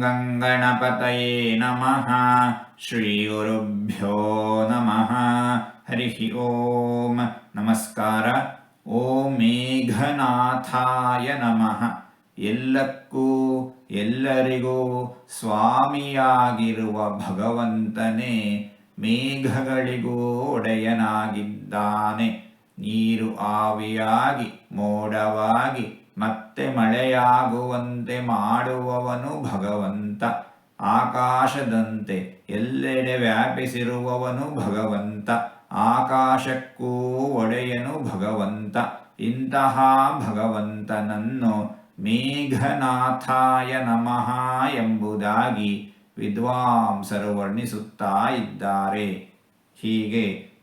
ಗಂಗಣಪತಯೇ ನಮಃ ಶ್ರೀ ಶ್ರೀಗುರುಭ್ಯೋ ನಮಃ ಹರಿ ಓಂ ನಮಸ್ಕಾರ ಓಂ ಮೇಘನಾಥಾಯ ನಮಃ ಎಲ್ಲಕ್ಕೂ ಎಲ್ಲರಿಗೂ ಸ್ವಾಮಿಯಾಗಿರುವ ಭಗವಂತನೇ ಮೇಘಗಳಿಗೂ ಒಡೆಯನಾಗಿದ್ದಾನೆ. ನೀರು ಆವಿಯಾಗಿ, ಮೋಡವಾಗಿ ಮತ್ತೆ ಮಳೆಯಾಗುವಂತೆ ಮಾಡುವವನು ಭಗವಂತ. ಆಕಾಶದಂತೆ ಎಲ್ಲೆಡೆ ವ್ಯಾಪಿಸಿರುವವನು ಭಗವಂತ. ಆಕಾಶಕ್ಕೂ ಒಡೆಯನು ಭಗವಂತ. ಇಂತಹ ಭಗವಂತನನ್ನು ಮೇಘನಾಥಾಯ ನಮಃ ಎಂಬುದಾಗಿ ವಿದ್ವಾಂಸರು ವರ್ಣಿಸುತ್ತಾ ಇದ್ದಾರೆ. ಹೀಗೆ